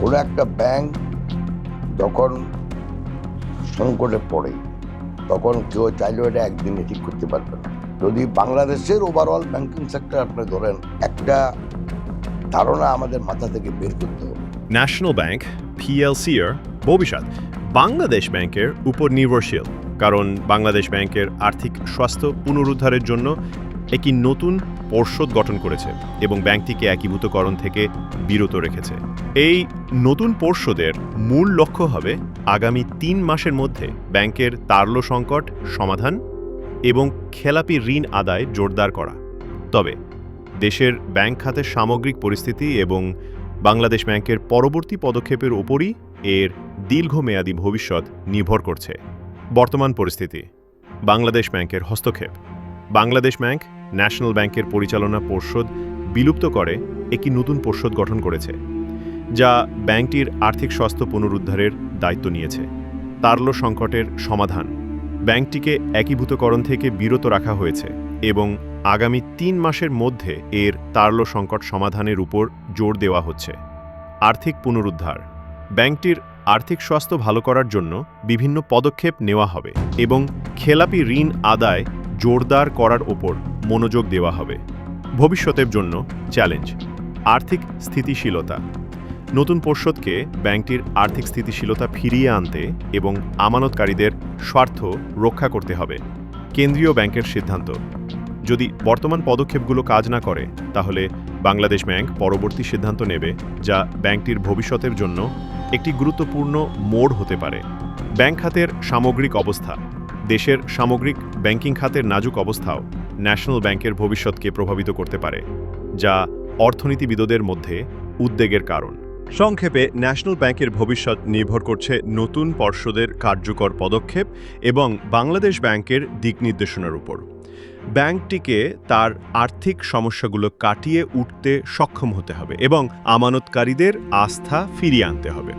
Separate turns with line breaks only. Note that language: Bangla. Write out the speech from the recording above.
কোনো একটা ব্যাংক যখন সংকটে পড়ে, তখন কেউ চাইলেও এটা একদিনে ঠিক করতে পারবে না। যদি বাংলাদেশের ওভারঅল ব্যাংকিং সেক্টর আপনি ধরেন, একটা ধারণা আমাদের মাথা থেকে বের করতে হবে।
ন্যাশনাল ব্যাংক পিএলসির ভবিষ্যৎ, বাংলাদেশ ব্যাংকের উপর নির্ভরশীল। কারণ বাংলাদেশ ব্যাংকের আর্থিক স্বাস্থ্য পুনরুদ্ধারের জন্য একটি নতুন পর্ষদ গঠন করেছে এবং ব্যাংকটিকে একীভূতকরণ থেকে বিরত রেখেছে। এই নতুন পর্ষদের মূল লক্ষ্য হবে আগামী তিন মাসের মধ্যে ব্যাংকের তারল সংকট সমাধান এবং খেলাপি ঋণ আদায় জোরদার করা। তবে দেশের ব্যাংক খাতের সামগ্রিক পরিস্থিতি এবং বাংলাদেশ ব্যাংকের পরবর্তী পদক্ষেপের ওপরই এর দীর্ঘমেয়াদী ভবিষ্যৎ নির্ভর করছে। বর্তমান পরিস্থিতি, বাংলাদেশ ব্যাংকের হস্তক্ষেপ। বাংলাদেশ ব্যাংক ন্যাশনাল ব্যাংকের পরিচালনা পর্ষদ বিলুপ্ত করে একটি নতুন পর্ষদ গঠন করেছে, যা ব্যাংকটির আর্থিক স্বাস্থ্য পুনরুদ্ধারের দায়িত্ব নিয়েছে। তারল সংকটের সমাধান ব্যাংকটিকে একীভূতকরণ থেকে বিরত রাখা হয়েছে এবং আগামী তিন মাসের মধ্যে এর তারল সংকট সমাধানের উপর জোর দেওয়া হচ্ছে। আর্থিক পুনরুদ্ধার ব্যাংকটির আর্থিক স্বাস্থ্য ভালো করার জন্য বিভিন্ন পদক্ষেপ নেওয়া হবে এবং খেলাপি ঋণ আদায় জোরদার করার ওপর মনোযোগ দেওয়া হবে। ভবিষ্যতের জন্য চ্যালেঞ্জ, আর্থিক স্থিতিশীলতা। নতুন পর্ষদকে ব্যাংকটির আর্থিক স্থিতিশীলতা ফিরিয়ে আনতে এবং আমানতকারীদের স্বার্থ রক্ষা করতে হবে, কেন্দ্রীয় ব্যাংকের সিদ্ধান্ত। যদি বর্তমান পদক্ষেপগুলো কাজ না করে, তাহলে বাংলাদেশ ব্যাংক পরবর্তী সিদ্ধান্ত নেবে যা ব্যাংকটির ভবিষ্যতের জন্য একটি গুরুত্বপূর্ণ মোড় হতে পারে। ব্যাংক খাতের সামগ্রিক অবস্থা, দেশের সামগ্রিক ব্যাংকিং খাতের নাজুক অবস্থাও। ন্যাশনাল ব্যাংকের ভবিষ্যৎকে প্রভাবিত করতে পারে, যা অর্থনীতিবিদদের মধ্যে উদ্বেগের কারণ। সংক্ষেপে, ন্যাশনাল ব্যাংকের ভবিষ্যৎ নির্ভর করছে নতুন পর্ষদের কার্যকর পদক্ষেপ এবং বাংলাদেশ ব্যাংকের দিক নির্দেশনার উপর। ব্যাংকটিকে তার আর্থিক সমস্যাগুলো কাটিয়ে উঠতে সক্ষম হতে হবে এবং আমানতকারীদের আস্থা ফিরিয়ে আনতে হবে।